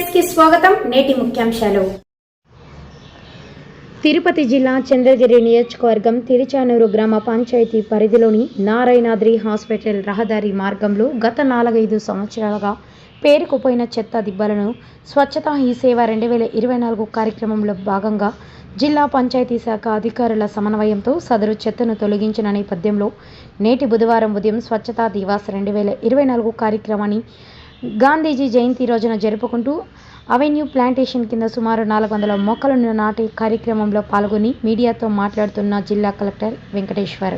స్వాగతం నేటి ముఖ్యాంశాలు. తిరుపతి జిల్లా చంద్రగిరి నియోజకవర్గం తిరుచానూరు గ్రామ పంచాయతీ పరిధిలోని నారాయణాద్రి హాస్పిటల్ రహదారి మార్గంలో గత నాలుగైదు సంవత్సరాలుగా పేరుకుపోయిన చెత్త దిబ్బలను స్వచ్ఛతా ఈ సేవ రెండు వేల ఇరవై నాలుగు కార్యక్రమంలో భాగంగా జిల్లా పంచాయతీ శాఖ అధికారుల సమన్వయంతో సదరు చెత్తను తొలగించిన నేపథ్యంలో నేటి బుధవారం ఉదయం స్వచ్ఛతా దివాస్ రెండు వేల ఇరవై నాలుగు కార్యక్రమాన్ని గాంధీజీ జయంతి రోజున జరుపుకుంటూ అవెన్యూ ప్లాంటేషన్ కింద సుమారు నాలుగు వందల మొక్కలను నాటే కార్యక్రమంలో పాల్గొని మీడియాతో మాట్లాడుతున్న జిల్లా కలెక్టర్ వెంకటేశ్వర్.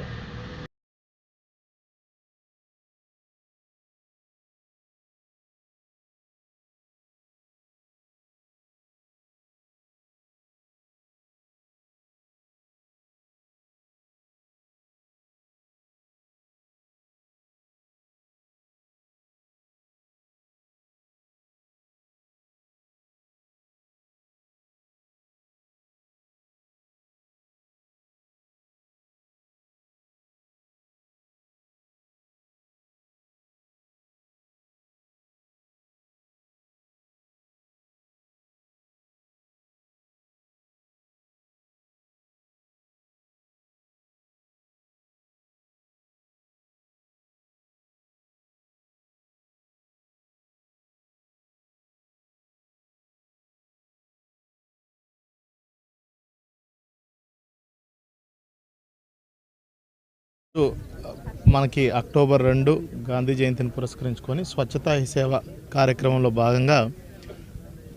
మనకి అక్టోబర్ రెండు గాంధీ జయంతిని పురస్కరించుకొని స్వచ్ఛతా సేవ కార్యక్రమంలో భాగంగా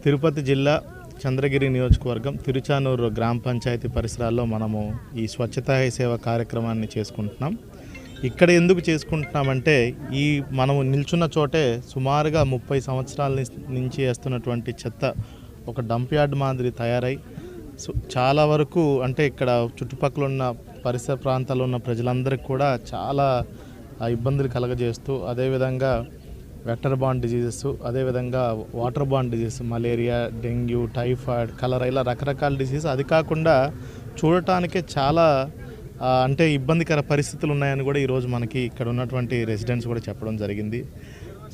తిరుపతి జిల్లా చంద్రగిరి నియోజకవర్గం తిరుచానూరు గ్రామ పంచాయతీ పరిసరాల్లో మనము ఈ స్వచ్ఛతా సేవ కార్యక్రమాన్ని చేసుకుంటున్నాం. ఇక్కడ ఎందుకు చేసుకుంటున్నామంటే ఈ మనము నిల్చున్న చోటే సుమారుగా ముప్పై సంవత్సరాల నుంచి వేస్తున్నటువంటి చెత్త ఒక డంప్ యార్డ్ మాదిరి తయారై సో చాలా వరకు అంటే ఇక్కడ చుట్టుపక్కల ఉన్న పరిసర ప్రాంతాల్లో ఉన్న ప్రజలందరికీ కూడా చాలా ఇబ్బందులు కలగజేస్తూ అదేవిధంగా వెటర్ బాండ్ డిజీజెస్ అదేవిధంగా water bond diseases malaria dengue typhoid cholera ఇలా రకరకాల డిసీజ్ అది కాకుండా చూడటానికే చాలా అంటే ఇబ్బందికర పరిస్థితులు ఉన్నాయని కూడా ఈరోజు మనకి ఇక్కడ ఉన్నటువంటి రెసిడెంట్స్ కూడా చెప్పడం జరిగింది.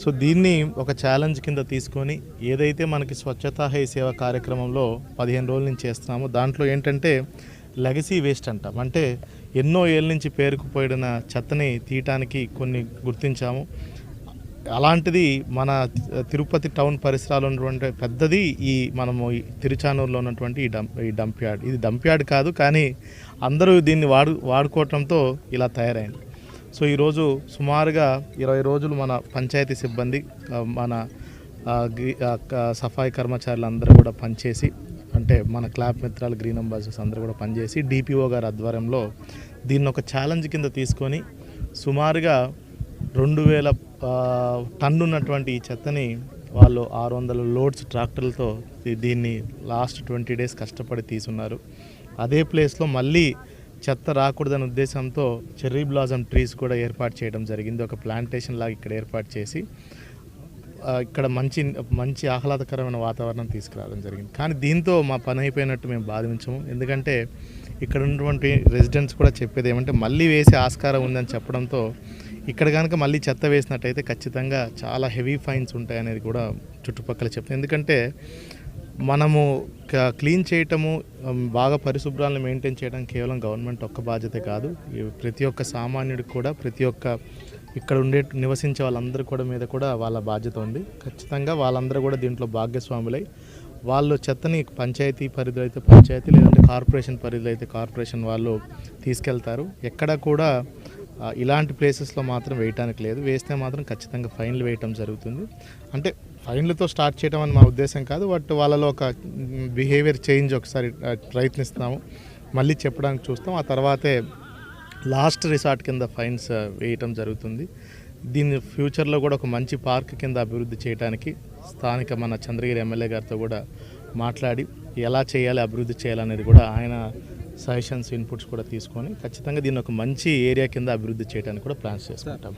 సో దీన్ని ఒక ఛాలెంజ్ కింద తీసుకొని ఏదైతే మనకి స్వచ్ఛతా హై సేవ కార్యక్రమంలో పదిహేను రోజుల నుంచి చేస్తున్నామో దాంట్లో ఏంటంటే లెగసీ వేస్ట్ అంటాం. అంటే ఎన్నో ఏళ్ళ నుంచి పేరుకుపోయిన చెత్తని తీయటానికి కొన్ని గుర్తించాము. అలాంటిది మన తిరుపతి టౌన్ పరిసరాలు ఉన్నటువంటి పెద్దది ఈ మనము ఈ తిరుచానూరులో ఉన్నటువంటి ఈ డంప్ ఈ డంప్ యార్డ్. ఇది డంప్ యార్డ్ కాదు కానీ అందరూ దీన్ని వాడు వాడుకోవటంతో ఇలా తయారైంది. సో ఈరోజు సుమారుగా ఇరవై రోజులు మన పంచాయతీ సిబ్బంది మన సఫాయి కర్మచారులు అందరూ కూడా పనిచేసి అంటే మన క్లాబ్ మిత్రాలు గ్రీన్ అంబాసిడర్స్ అందరూ కూడా పనిచేసి డిపిఓ గారి ఆధ్వర్యంలో దీన్ని ఒక ఛాలెంజ్ కింద తీసుకొని సుమారుగా రెండు వేల టన్నున్నటువంటి టన్ను ఉన్నటువంటి ఈ చెత్తని వాళ్ళు ఆరు వందల లోడ్స్ ట్రాక్టర్లతో దీన్ని లాస్ట్ ట్వంటీ డేస్ కష్టపడి తీసున్నారు అదే ప్లేస్లో మళ్ళీ చెత్త రాకూడదనే ఉద్దేశంతో చెర్రీ బ్లాజమ్ ట్రీస్ కూడా ఏర్పాటు చేయడం జరిగింది. ఒక ప్లాంటేషన్ లాగా ఇక్కడ ఏర్పాటు చేసి ఇక్కడ మంచి మంచి ఆహ్లాదకరమైన వాతావరణం తీసుకురావడం జరిగింది. కానీ దీంతో మా పని అయిపోయినట్టు మేము బాధించము. ఎందుకంటే ఇక్కడ ఉన్నటువంటి రెసిడెంట్స్ కూడా చెప్పేది ఏమంటే మళ్ళీ వేసే ఆస్కారం ఉందని చెప్పడంతో ఇక్కడ కనుక మళ్ళీ చెత్త వేసినట్టయితే ఖచ్చితంగా చాలా హెవీ ఫైన్స్ ఉంటాయనేది కూడా చుట్టుపక్కల చెప్తుంది. ఎందుకంటే మనము క్లీన్ చేయటము బాగా పరిశుభ్రాలను మెయింటైన్ చేయడం కేవలం గవర్నమెంట్ ఒక్క బాధ్యత కాదు. ప్రతి ఒక్క సామాన్యుడికి కూడా ప్రతి ఒక్క ఇక్కడ ఉండే నివసించే వాళ్ళందరూ కూడా మీద కూడా వాళ్ళ బాధ్యత ఉంది. ఖచ్చితంగా వాళ్ళందరూ కూడా దీంట్లో భాగస్వాములై వాళ్ళు చెత్తని పంచాయతీ పరిధిలో అయితే పంచాయతీ లేదంటే కార్పొరేషన్ పరిధిలో అయితే కార్పొరేషన్ వాళ్ళు తీసుకెళ్తారు. ఎక్కడ కూడా ఇలాంటి ప్లేసెస్లో మాత్రం వేయటానికి లేదు. వేస్తే మాత్రం ఖచ్చితంగా ఫైన్లు వేయటం జరుగుతుంది. అంటే ఫైన్లతో స్టార్ట్ చేయడం అని మా ఉద్దేశం కాదు. బట్ వాళ్ళలో ఒక బిహేవియర్ చేంజ్ ఒకసారి ప్రయత్నిస్తాము. మళ్ళీ చెప్పడానికి చూస్తాం. ఆ తర్వాతే లాస్ట్ రిసార్ట్ కింద ఫైన్స్ వేయటం జరుగుతుంది. దీన్ని ఫ్యూచర్లో కూడా ఒక మంచి పార్క్ కింద అభివృద్ధి చేయడానికి స్థానిక మన చంద్రగిరి ఎమ్మెల్యే గారితో కూడా మాట్లాడి ఎలా చేయాలి అభివృద్ధి చేయాలనేది కూడా ఆయన సజెషన్స్ ఇన్పుట్స్ కూడా తీసుకొని ఖచ్చితంగా దీన్ని ఒక మంచి ఏరియా కింద అభివృద్ధి చేయడానికి కూడా ప్లాన్స్ చేసుకుంటాం.